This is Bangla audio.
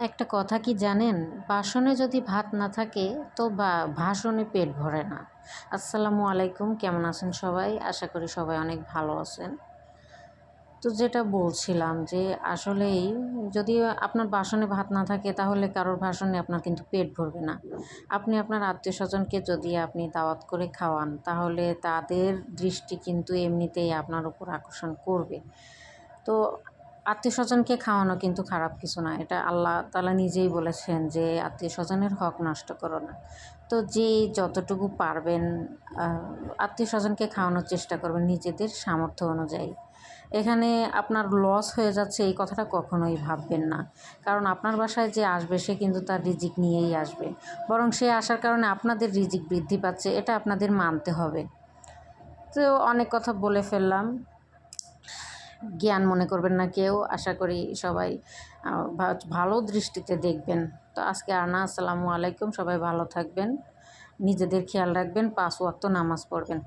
একটা কথা কি জানেন? বাসনে যদি ভাত না থাকে, তো বা ভাসনে পেট ভরে না। আসসালামু আলাইকুম, কেমন আছেন সবাই? আশা করি সবাই অনেক ভালো আছেন। তো যেটা বলছিলাম যে, আসলেই যদি আপনার বাসনে ভাত না থাকে, তাহলে কারোর ভাসনে আপনার কিন্তু পেট ভরবে না। আপনি আপনার আত্মীয় স্বজনকে যদি আপনি দাওয়াত করে খাওয়ান, তাহলে তাদের দৃষ্টি কিন্তু এমনিতেই আপনার উপর আকর্ষণ করবে। তো আত্মীয় স্বজনকে খাওয়ানো কিন্তু খারাপ কিছু না। এটা আল্লাহ তালা নিজেই বলেছেন যে আত্মীয় স্বজনের হক নষ্ট করো না। তো যে যতটুকু পারবেন আত্মীয় স্বজনকে খাওয়ানোর চেষ্টা করবেন নিজেদের সামর্থ্য অনুযায়ী। এখানে আপনার লস হয়ে যাচ্ছে এই কথাটা কখনোই ভাববেন না। কারণ আপনার বাসায় যে আসবে, সে কিন্তু তার রিজিক নিয়েই আসবে। বরং সে আসার কারণে আপনাদের রিজিক বৃদ্ধি পাচ্ছে, এটা আপনাদের মানতে হবে। তো অনেক কথা বলে ফেললাম। জ্ঞান মনে করবেন না কেউ। আশা করি সবাই ভালো দৃষ্টিতে দেখবেন। তো আজকে আনা, আসসালামু আলাইকুম। সবাই ভালো থাকবেন। নিজেদের খেয়াল রাখবেন। পাঁচ ওয়াক্ত নামাজ পড়বেন।